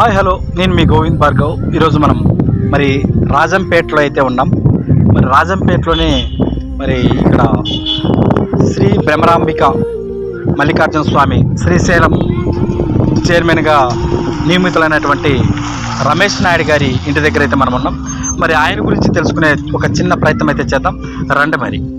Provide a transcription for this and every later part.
Hi hello. నేను మీ గోవింద్ భార్గవ్. ఈరోజు మనం మరి రాజంపేటలో అయితే ఉన్నాం. మరి రాజంపేటలోనే మరి ఇక్కడ శ్రీ భ్రమరాంబిక మల్లికార్జున స్వామి శ్రీశైలం చైర్మన్గా నియమితులైనటువంటి రమేష్ నాయుడు గారి ఇంటి దగ్గర అయితే మనం ఉన్నాం. మరి ఆయన గురించి తెలుసుకునే ఒక చిన్న ప్రయత్నం అయితే చేద్దాం. రండి మరి.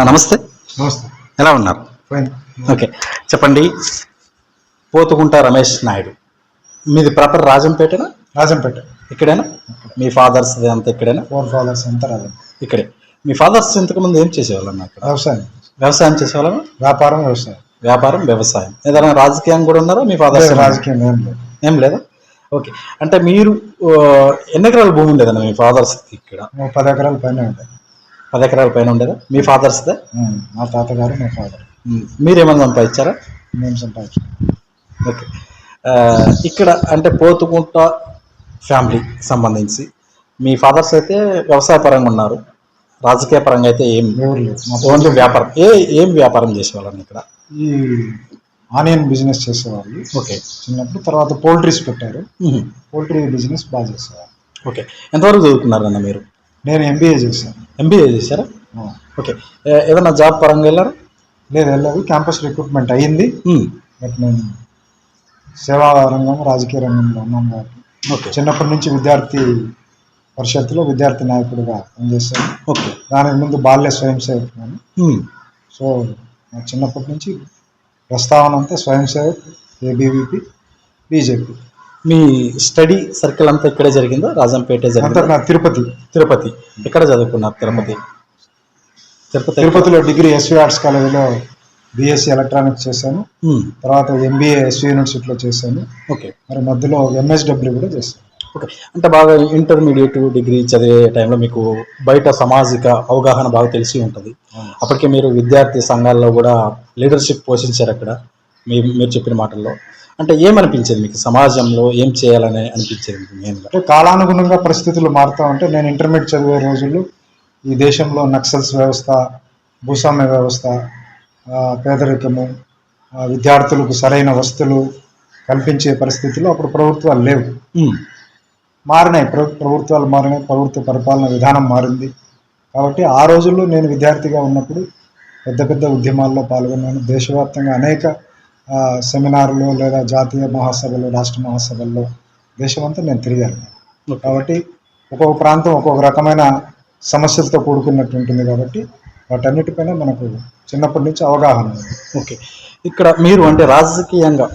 నా నమస్తే. నమస్తే. ఎలా ఉన్నారు? ఓకే. చెప్పండి. పోతుకుంట రమేష్ నాయుడు. మీది ప్రాపర్ రాజంపేటనా? రాజంపేట. ఇక్కడేనా? మీ ఫాదర్స్ అంతా ఇక్కడేనా? ఫోర్ ఫాదర్స్ అంతా రాజం ఇక్కడే. మీ ఫాదర్స్ ఇంతకుముందు ఏం చేసేవాళ్ళన్నా అక్కడ వ్యవసాయం. వ్యవసాయం చేసేవాళ్ళం వ్యాపారం వ్యవసాయం. వ్యాపారం వ్యవసాయం. ఏదైనా రాజకీయం కూడా ఉన్నారా మీ ఫాదర్స్ రాజకీయం ఏం లేదు. ఏం లేదా? ఓకే. అంటే మీరు ఎన్ని ఎకరాల భూమి ఉండేదన్న మీ ఫాదర్స్ ఇక్కడ? పది ఎకరాల పైన ఉంటాయి పది ఎకరాల పైన ఉండేదా? మీ ఫాదర్స్దే? మా తాతగారు మా ఫాదర్. మీరేమన్నా సంపాదించారా మేము సంపాదించాం. ఓకే. ఇక్కడ అంటే పోతుకుంట ఫ్యామిలీ సంబంధించి మీ ఫాదర్స్ అయితే వ్యవసాయ పరంగా ఉన్నారు. రాజకీయ పరంగా అయితే ఏం ఓన్లీ వ్యాపారం. ఏ ఏం వ్యాపారం చేసేవాళ్ళని ఇక్కడ? ఈ ఆనియన్ బిజినెస్ చేసేవాళ్ళు. ఓకే. చిన్నప్పుడు తర్వాత పోల్ట్రీస్ పెట్టారు. పోల్ట్రీ బిజినెస్ బాగా చేసేవాళ్ళు. ఓకే. ఎంతవరకు చదువుకున్నారన్న మీరు? నేను ఎంబీఏ చేశాను. ఎంబీఏ చేశారా. ఓకే. ఏదైనా జాబ్ పరంగా వెళ్ళారా? లేదు వెళ్ళలేదు. క్యాంపస్ రిక్రూట్మెంట్ అయ్యింది. బట్ నేను సేవా రంగం రాజకీయ రంగంలో ఉన్నాను కాబట్టి. ఓకే. చిన్నప్పటి నుంచి విద్యార్థి పరిషత్తులో విద్యార్థి నాయకుడిగా పనిచేశాను. ఓకే. దానికి ముందు బాల్య స్వయం సేవకున్నాను. సో చిన్నప్పటి నుంచి ప్రస్తావన అంతా స్వయం సేవక్ ఏబీవీపీ బీజేపీ మీ స్టడీ సర్కిల్ అంతా ఇక్కడే జరిగిందా? రాజంపేట జరిగిందా? తిరుపతి. తిరుపతి. ఎక్కడ చదువుకున్నారు తిరుపతి? తిరుపతి తిరుపతిలో డిగ్రీ ఎస్వి ఆర్ట్స్ కాలేజీలో బీఎస్సీ ఎలక్ట్రానిక్స్ చేశాను. తర్వాత ఎంబీఏ ఎస్వి యూనివర్సిటీలో చేశాను. ఓకే. మరి మధ్యలో ఎంఎస్డబ్ల్యూ కూడా చేశాను. ఓకే. అంటే బాగా ఇంటర్మీడియట్ డిగ్రీ చదివే టైంలో మీకు బయట సామాజిక అవగాహన బాగా తెలిసి ఉంటుంది. అప్పటికే మీరు విద్యార్థి సంఘాల్లో కూడా లీడర్షిప్ పోషించారు అక్కడ. మీ మీరు చెప్పిన మాటల్లో. అంటే ఏమనిపించేది మీకు సమాజంలో ఏం చేయాలని అనిపించేది మీకు మెయిన్గా అంటే కాలానుగుణంగా పరిస్థితులు మారుతూ ఉంటే నేను ఇంటర్మీడియట్ చదివే రోజుల్లో ఈ దేశంలో నక్సల్స్ వ్యవస్థ భూస్వామ్య వ్యవస్థ పేదరికము విద్యార్థులకు సరైన వస్తువులు కల్పించే పరిస్థితుల్లో అప్పుడు ప్రభుత్వాలు లేవు. మారినాయి. ప్ర ప్రభుత్వాలు మారినాయి. ప్రభుత్వ పరిపాలన విధానం మారింది. కాబట్టి ఆ రోజుల్లో నేను విద్యార్థిగా ఉన్నప్పుడు పెద్ద పెద్ద ఉద్యమాల్లో పాల్గొన్నాను. దేశవ్యాప్తంగా అనేక సెమినార్లు లేదా జాతీయ మహాసభలు రాష్ట్ర మహాసభల్లో దేశమంతా నేను తిరిగాను. కాబట్టి ఒక్కొక్క ప్రాంతం ఒక్కొక్క రకమైన సమస్యలతో కూడుకున్నట్టు ఉంటుంది కాబట్టి వాటన్నిటిపైన మనకు చిన్నప్పటి నుంచి అవగాహన ఉంది. ఓకే. ఇక్కడ మీరు అంటే రాజకీయంగా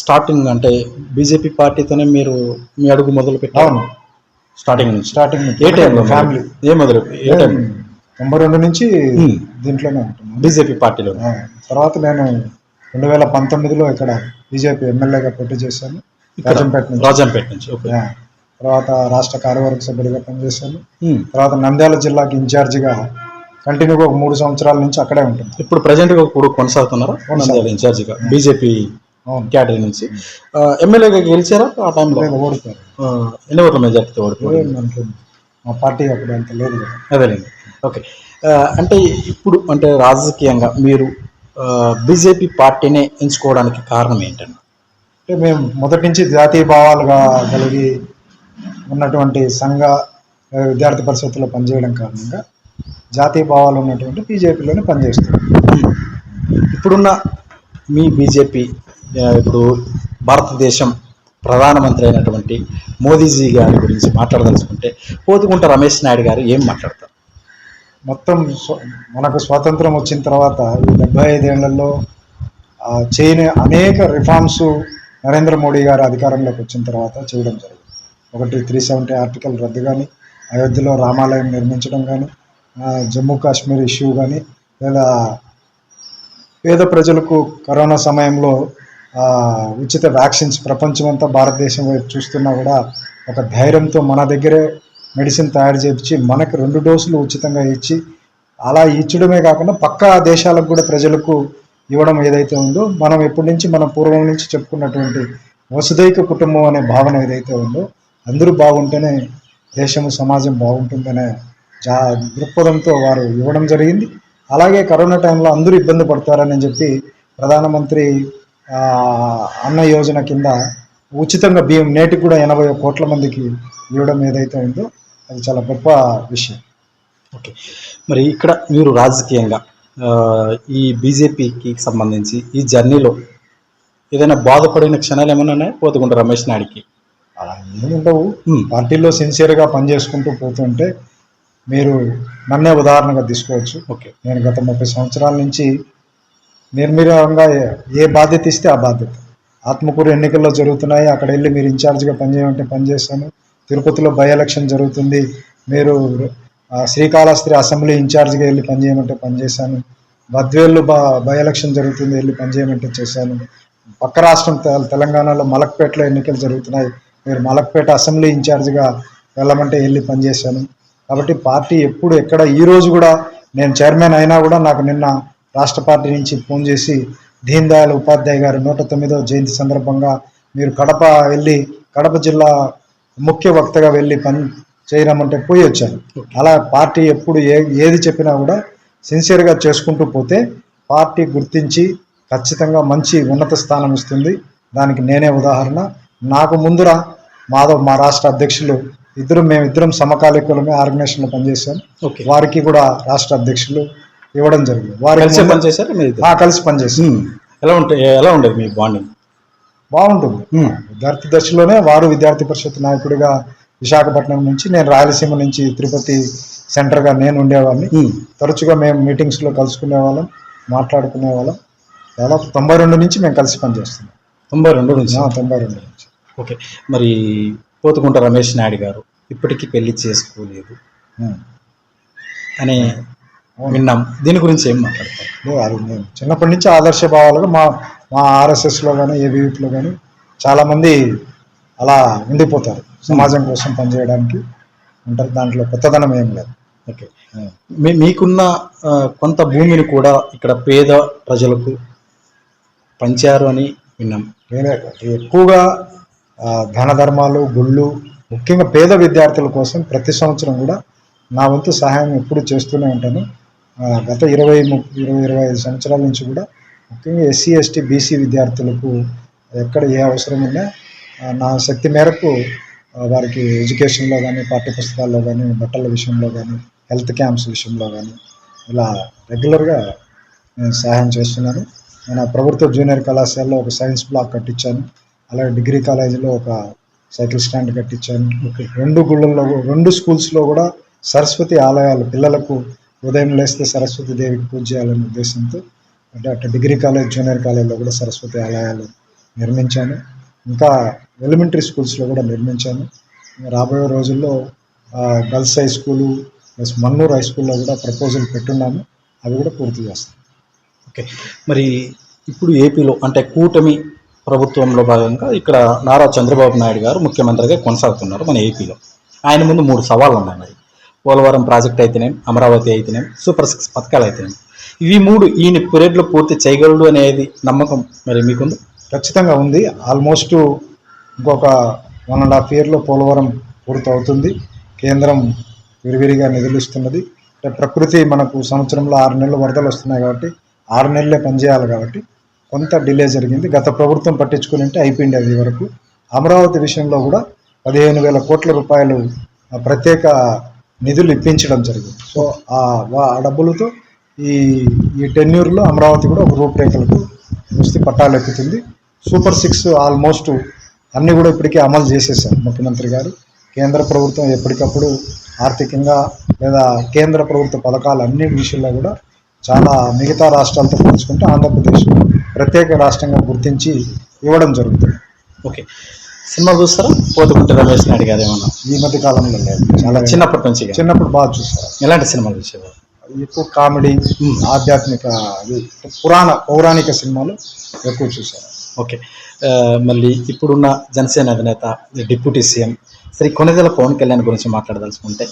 స్టార్టింగ్ అంటే బీజేపీ పార్టీతోనే మీరు మీ అడుగు మొదలు పెట్టారు? అవును. స్టార్టింగ్ నుంచి. స్టార్టింగ్ ఏ టైంలో ఫ్యామిలీ. ఏ మొదలు? ఏ టైం తొంభై రెండు నుంచి. దీంట్లోనే ఉంటున్నాను. బీజేపీ పార్టీలో తర్వాత నేను రెండు వేల పంతొమ్మిదిలో ఇక్కడ బీజేపీ ఎమ్మెల్యేగా పోటీ చేశాను రాజంపేట నుంచి. రాజంపేట నుంచి తర్వాత రాష్ట్ర కార్యవర్గ సభ్యుడిగా పనిచేశాను. తర్వాత నంద్యాల జిల్లాకి ఇన్ఛార్జిగా కంటిన్యూగా ఒక మూడు సంవత్సరాల నుంచి అక్కడే ఉంటుంది. ఇప్పుడు ప్రజెంట్గా కూడా కొనసాగుతున్నారా? నంద్యాల ఇన్ఛార్జిగా బీజేపీ కేటగిరీ నుంచి. ఎమ్మెల్యేగా గెలిచారా ఆ టైంలో? ఓడిపోయారు. ఎన్ని ఓట్ల మెజార్టీతో ఓడిపోయారు? మా పార్టీ అప్పుడు అంత లేదు కదా. అదేలేండి ఓకే. అంటే ఇప్పుడు అంటే రాజకీయంగా మీరు బీజేపీ పార్టీనే ఎంచుకోవడానికి కారణం ఏంటండి? అంటే మేము మొదటి నుంచి జాతీయ భావాలుగా కలిగి ఉన్నటువంటి సంఘ విద్యార్థి పరిషత్తులో పనిచేయడం కారణంగా జాతీయ భావాలు ఉన్నటువంటి బీజేపీలోనే పనిచేస్తున్నాం. ఇప్పుడున్న మీ బీజేపీ ఇప్పుడు భారతదేశం ప్రధానమంత్రి అయినటువంటి మోదీజీ గారి గురించి మాట్లాడదలుచుకుంటే పోతుకుంట రమేష్ నాయుడు గారు ఏం మాట్లాడతారు? మొత్తం స్వ- మనకు స్వాతంత్రం వచ్చిన తర్వాత ఈ డెబ్బై ఐదేళ్ళలో చేయని అనేక రిఫార్మ్స్ నరేంద్ర మోడీ గారు అధికారంలోకి వచ్చిన తర్వాత చేయడం జరిగింది. ఒకటి త్రీ సెవెంటీ ఆర్టికల్ రద్దు కానీ అయోధ్యలో రామాలయం నిర్మించడం కానీ జమ్మూ కాశ్మీర్ ఇష్యూ కానీ లేదా పేద ప్రజలకు కరోనా సమయంలో ఉచిత వ్యాక్సిన్స్ ప్రపంచమంతా భారతదేశం వైపు చూస్తున్నా కూడా ఒక ధైర్యంతో మన దగ్గరే మెడిసిన్ తయారు చేయించి మనకు రెండు డోసులు ఉచితంగా ఇచ్చి అలా ఇచ్చడమే కాకుండా పక్క దేశాలకు కూడా ప్రజలకు ఇవ్వడం ఏదైతే ఉందో మనం ఎప్పటి నుంచి మన పూర్వం నుంచి చెప్పుకున్నటువంటి వసుదైక కుటుంబం అనే భావన ఏదైతే ఉందో అందరూ బాగుంటేనే దేశం సమాజం బాగుంటుందనే జా దృక్పథంతో వారు ఇవ్వడం జరిగింది. అలాగే కరోనా టైంలో అందరూ ఇబ్బంది పడతారని చెప్పి ప్రధానమంత్రి అన్న యోజన కింద ఉచితంగా బియ్యం నేటికి కూడా ఎనభై కోట్ల మందికి ఇవ్వడం ఏదైతే ఉందో అది చాలా గొప్ప విషయం. ఓకే. మరి ఇక్కడ మీరు రాజకీయంగా ఈ బీజేపీకి సంబంధించి ఈ జర్నీలో ఏదైనా బాధపడిన క్షణాలు ఏమైనా ఉన్నాయా? పోతుకుంట రమేష్ నాయుడికి. అలా ఏముండవు. పార్టీలో సిన్సియర్గా పనిచేసుకుంటూ పోతుంటే మీరు నన్నే ఉదాహరణగా తీసుకోవచ్చు. ఓకే. నేను గత ముప్పై సంవత్సరాల నుంచి నిర్మీరంగా ఏ- ఏ బాధ్యత ఇస్తే ఆ బాధ్యత. ఆత్మకూరు ఎన్నికల్లో జరుగుతున్నాయి. అక్కడ వెళ్ళి మీరు ఇన్ఛార్జ్గా పనిచేయమంటే పనిచేస్తాను. తిరుపతిలో బై ఎలక్షన్ జరుగుతుంది. మీరు శ్రీకాళహస్తి అసెంబ్లీ ఇన్ఛార్జ్గా వెళ్ళి పనిచేయమంటే పనిచేశాను. బద్వేళ్ళు బ బై ఎలక్షన్ జరుగుతుంది వెళ్ళి పనిచేయమంటే చేశాను. పక్క రాష్ట్రం తె- తెలంగాణలో మలక్పేటలో ఎన్నికలు జరుగుతున్నాయి. మీరు మలక్పేట అసెంబ్లీ ఇన్ఛార్జ్గా వెళ్ళమంటే వెళ్ళి పనిచేశాను. కాబట్టి పార్టీ ఎప్పుడు ఎక్కడ ఈ రోజు కూడా నేను చైర్మన్ అయినా కూడా నాకు నిన్న రాష్ట్ర పార్టీ నుంచి ఫోన్ చేసి దీన్ దయాళ్ ఉపాధ్యాయ గారి నూట తొమ్మిదో జయంతి సందర్భంగా మీరు కడప వెళ్ళి కడప జిల్లా ముఖ్య వక్తగా వెళ్ళి పని చేయరమంటే పోయి వచ్చాను. అలా పార్టీ ఎప్పుడు ఏ ఏది చెప్పినా కూడా సిన్సియర్గా చేసుకుంటూ పోతే పార్టీ గుర్తించి ఖచ్చితంగా మంచి ఉన్నత స్థానం ఇస్తుంది. దానికి నేనే ఉదాహరణ. నాకు ముందుర మాధవ్ మా రాష్ట్ర అధ్యక్షులు ఇద్దరు మేము ఇద్దరం సమకాలీకులమే ఆర్గనైజేషన్లో పనిచేశాం. ఓకే. వారికి కూడా రాష్ట్ర అధ్యక్షులు ఇవ్వడం జరిగింది. వారికి కలిసి పనిచేశారు కలిసి పనిచేస్తాం ఉమ్. ఎలా ఉంటాయి ఎలా ఉండేది మీ బాండింగ్? బాగుంటుంది. విద్యార్థి దశలోనే వారు విద్యార్థి పరిషత్ నాయకుడిగా విశాఖపట్నం నుంచి నేను రాయలసీమ నుంచి తిరుపతి సెంటర్గా నేను ఉండేవాడిని. తరచుగా మేము మీటింగ్స్లో కలుసుకునే వాళ్ళం మాట్లాడుకునే వాళ్ళం దాదాపు తొంభై రెండు నుంచి మేము కలిసి పనిచేస్తున్నాం. తొంభై రెండు నుంచి? తొంభై రెండు నుంచి. ఓకే. మరి పోతుకుంట రమేష్ నాయుడు గారు ఇప్పటికీ పెళ్ళి చేసుకోలేదు. అని విన్నాం. దీని గురించి ఏం మాట్లాడతారు? చిన్నప్పటి నుంచి ఆదర్శ భావాలుగా మా మా ఆర్ఎస్ఎస్లో కానీ ఏబీవీలో కానీ చాలామంది అలా ఉండిపోతారు సమాజం కోసం పనిచేయడానికి. ఉంటారు దాంట్లో కొత్తదనం ఏం లేదు. ఓకే. మీ మీకున్న కొంత భూమిని కూడా ఇక్కడ పేద ప్రజలకు పంచారు అని విన్నాం. నేనే ఎక్కువగా దాన ధర్మాలు గుళ్ళు ముఖ్యంగా పేద విద్యార్థుల కోసం ప్రతి సంవత్సరం కూడా నా వంతు సహాయం ఎప్పుడు చేస్తూనే ఉంటాను. గత ఇరవై ముప్పై ఇరవై ఇరవై ఐదు సంవత్సరాల నుంచి కూడా ముఖ్యంగా ఎస్సీ ఎస్టీ బీసీ విద్యార్థులకు ఎక్కడ ఏ అవసరం ఉన్నా నా శక్తి మేరకు వారికి ఎడ్యుకేషన్లో కానీ పాఠ్యపుస్తకాల్లో కానీ బట్టల విషయంలో కానీ హెల్త్ క్యాంప్స్ విషయంలో కానీ ఇలా రెగ్యులర్గా నేను సహాయం చేస్తున్నాను. నేను ప్రభుత్వ జూనియర్ కళాశాలలో ఒక సైన్స్ బ్లాక్ కట్టించాను. అలాగే డిగ్రీ కాలేజీలో ఒక సైకిల్ స్టాండ్ కట్టించాను. రెండు గుళ్ళల్లో రెండు స్కూల్స్లో కూడా సరస్వతి ఆలయాలు పిల్లలకు ఉదయం లేస్తే సరస్వతి దేవికి పూజ చేయాలనే ఉద్దేశంతో అంటే అటు డిగ్రీ కాలేజ్ జూనియర్ కాలేజ్లో కూడా సరస్వతి ఆలయాలు నిర్మించాను. ఇంకా ఎలిమెంటరీ స్కూల్స్లో కూడా నిర్మించాను. రాబోయే రోజుల్లో girls high school plus Mannur high స్కూల్లో కూడా ప్రపోజల్ పెట్టున్నాము అవి కూడా పూర్తి చేస్తాం ఓకే. మరి ఇప్పుడు ఏపీలో అంటే కూటమి ప్రభుత్వంలో భాగంగా ఇక్కడ నారా చంద్రబాబు నాయుడు గారు ముఖ్యమంత్రిగా కొనసాగుతున్నారు మన ఏపీలో. ఆయన ముందు మూడు సవాళ్ళు ఉన్నాయి మరి. పోలవరం ప్రాజెక్ట్ అయితేనేం అమరావతి అయితేనేం సూపర్ సిక్స్ పథకాలు అయితేనేం. ఇవి మూడు ఈయన పీరియడ్లో పూర్తి చేయగలడు అనేది నమ్మకం. మరి మీకుంది? ఖచ్చితంగా ఉంది. ఆల్మోస్ట్ ఇంకొక వన్ అండ్ హాఫ్ ఇయర్లో పోలవరం పూర్తి అవుతుంది కేంద్రం విరివిరిగా నిధులు ఇస్తున్నది అంటే ప్రకృతి మనకు సంవత్సరంలో ఆరు నెలలు వరదలు వస్తున్నాయి కాబట్టి ఆరు నెలలే పనిచేయాలి కాబట్టి కొంత డిలే జరిగింది. గత ప్రభుత్వం పట్టించుకుని ఉంటే అయిపోయింది అది వరకు. అమరావతి విషయంలో కూడా పదిహేను వేల కోట్ల రూపాయలు ప్రత్యేక నిధులు ఇప్పించడం జరిగింది. సో ఆ డబ్బులతో ఈ ఈ టెన్యూర్లో అమరావతి కూడా ఒక రూపురేఖలకు వస్తే పట్టాలు ఎక్కుతుంది. సూపర్ సిక్స్ ఆల్మోస్ట్ అన్నీ కూడా ఇప్పటికే అమలు చేసేసారు ముఖ్యమంత్రి గారు. కేంద్ర ప్రభుత్వం ఎప్పటికప్పుడు ఆర్థికంగా లేదా కేంద్ర ప్రభుత్వ పథకాలు అన్ని విషయాల్లో కూడా చాలా మిగతా రాష్ట్రాలతో పోల్చుకుంటే ఆంధ్రప్రదేశ్ ప్రత్యేక రాష్ట్రంగా గుర్తించి ఇవ్వడం జరుగుతుంది. ఓకే. సినిమా చూస్తారా? పోతుకుంటే రమేష్ నాయుడు గారు ఏమన్నా? ఈ మధ్య కాలంలో లేదు. చాలా చిన్న చిన్నప్పటి నుంచి. చిన్నప్పుడు బాగా చూస్తారు ఎలాంటి సినిమాలు చూసేవారు? ఎక్కువ కామెడీ ఆధ్యాత్మిక పురాణ పౌరాణిక సినిమాలు ఎక్కువ చూశారు ఓకే. మళ్ళీ ఇప్పుడున్న జనసేన అధినేత డిప్యూటీ సీఎం శ్రీ కొనిదెల పవన్ కళ్యాణ్ గురించి మాట్లాడదలుచుకుంటే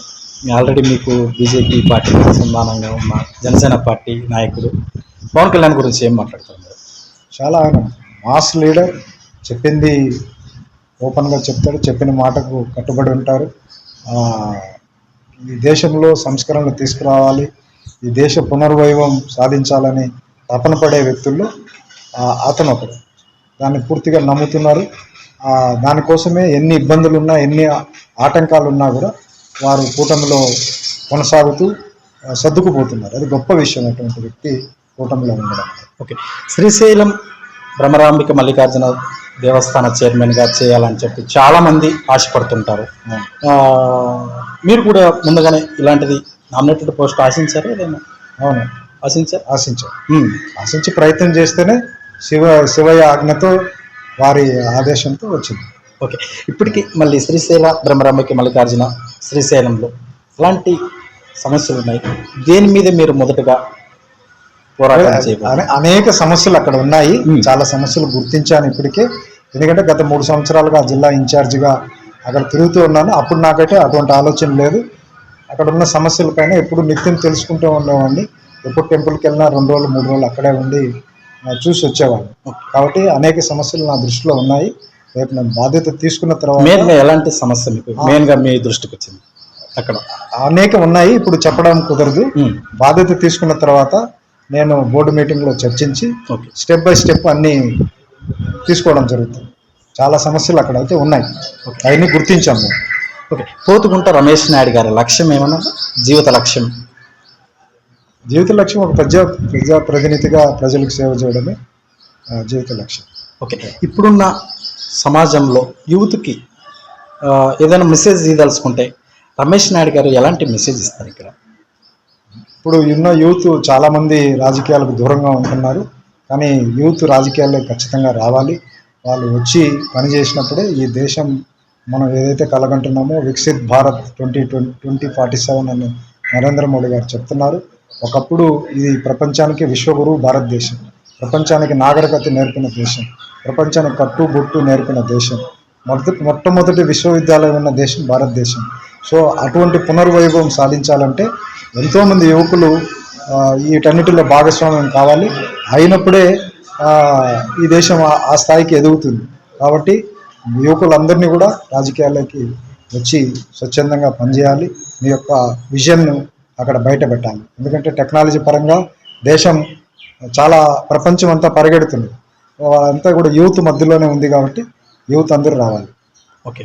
ఆల్రెడీ మీకు బీజేపీ పార్టీ అనుసంధానంగా ఉన్న జనసేన పార్టీ నాయకుడు పవన్ కళ్యాణ్ గురించి ఏం మాట్లాడతారు మీరు చాలా ఆయన మాస్ లీడర్ చెప్పింది ఓపెన్గా చెప్తాడు చెప్పిన మాటకు కట్టుబడి ఉంటారు. ఈ దేశంలో సంస్కరణలు తీసుకురావాలి ఈ దేశ పునర్వైభవం సాధించాలని తపన పడే వ్యక్తుల్లో అతను ఒకడు. దాన్ని పూర్తిగా నమ్ముతున్నారు. దానికోసమే ఎన్ని ఇబ్బందులు ఉన్నా ఎన్ని ఆటంకాలు ఉన్నా కూడా వారు కూటమిలో కొనసాగుతూ సర్దుకుపోతున్నారు. అది గొప్ప విషయం అటువంటి వ్యక్తి కూటమిలో ఉండడం. ఓకే. శ్రీశైలం భ్రమరాంబిక మల్లికార్జున దేవస్థాన చైర్మన్గా చేయాలని చెప్పి చాలామంది ఆశపడుతుంటారు. మీరు కూడా ముందుగానే ఇలాంటిది నామినేటెడ్ పోస్ట్ ఆశించారు ఏదైనా అవును. ఆశించారు? ఆశించాం ఆశించి ప్రయత్నం చేస్తేనే శివ శివయ్య ఆజ్ఞతో వారి ఆదేశంతో వచ్చింది. ఓకే. ఇప్పటికీ మళ్ళీ శ్రీశైల బ్రహ్మరాంబిక మల్లికార్జున శ్రీశైలంలో ఎలాంటి సమస్యలు ఉన్నాయి? దేని మీద మీరు మొదటగా పోరాటం అనేక సమస్యలు అక్కడ ఉన్నాయి. చాలా సమస్యలు గుర్తించాను ఇప్పటికే. ఎందుకంటే గత మూడు సంవత్సరాలుగా జిల్లా ఇన్ఛార్జిగా అక్కడ తిరుగుతూ ఉన్నాను. అప్పుడు నాకైతే అటువంటి ఆలోచన లేదు. అక్కడ ఉన్న సమస్యలపైన ఎప్పుడు నిత్యం తెలుసుకుంటూ ఉండేవాడిని. ఎప్పుడు టెంపుల్కి వెళ్ళినా రెండు రోజులు మూడు రోజులు అక్కడే ఉండి చూసి వచ్చేవాడిని. కాబట్టి అనేక సమస్యలు నా దృష్టిలో ఉన్నాయి. రేపు నేను బాధ్యత తీసుకున్న తర్వాత మెయిన్గా ఎలాంటి సమస్య మీకు? మెయిన్గా మీ దృష్టికి వచ్చింది అక్కడ. అనేక ఉన్నాయి. ఇప్పుడు చెప్పడం కుదరదు. మ్మ్. బాధ్యత తీసుకున్న తర్వాత నేను బోర్డు మీటింగ్లో చర్చించి ఓకే స్టెప్ బై స్టెప్ అన్నీ తీసుకోవడం జరుగుతుంది. చాలా సమస్యలు అక్కడ అయితే ఉన్నాయి అవన్నీ గుర్తించాము. మేము. ఓకే పోతుకుంట రమేష్ నాయుడు గారి లక్ష్యం ఏమన్నా? జీవిత లక్ష్యం. జీవిత లక్ష్యం ఒక ప్రజా ప్రజా ప్రతినిధిగా ప్రజలకు సేవ చేయడమే జీవిత లక్ష్యం. ఓకే ఇప్పుడున్న సమాజంలో యూత్కి ఏదైనా మెసేజ్ ఇదలుచుకుంటే రమేష్ నాయుడు గారు ఎలాంటి మెసేజ్ ఇస్తారు ఇక్కడ? ఇప్పుడు ఉన్న యూత్ చాలామంది రాజకీయాలకు దూరంగా ఉంటున్నారు. కానీ యూత్ రాజకీయాల్లో ఖచ్చితంగా రావాలి. వాళ్ళు వచ్చి పని చేసినప్పుడే ఈ దేశం మనం ఏదైతే కలగంటున్నామో Viksit Bharat twenty twenty twenty forty seven అని నరేంద్ర మోడీ గారు చెప్తున్నారు. ఒకప్పుడు ఇది ప్రపంచానికి విశ్వగురువు భారతదేశం. ప్రపంచానికి నాగరికత నేర్పిన దేశం. ప్రపంచానికి కట్టు బొట్టు నేర్పిన దేశం. మొదటి మొట్టమొదటి విశ్వవిద్యాలయం ఉన్న దేశం భారతదేశం. సో అటువంటి పునర్వైభవం సాధించాలంటే ఎంతోమంది యువకులు వీటన్నిటిలో భాగస్వామ్యం కావాలి. అయినప్పుడే ఈ దేశం ఆ స్థాయికి ఎదుగుతుంది. కాబట్టి యువకులందరినీ కూడా రాజకీయాల్లోకి వచ్చి స్వచ్ఛందంగా పనిచేయాలి. మీ యొక్క విజన్ను అక్కడ బయట పెట్టాలి. ఎందుకంటే టెక్నాలజీ పరంగా దేశం చాలా ప్రపంచం అంతా పరిగెడుతుంది. అంతా కూడా యూత్ మధ్యలోనే ఉంది కాబట్టి యూత్ అందరూ రావాలి. ఓకే.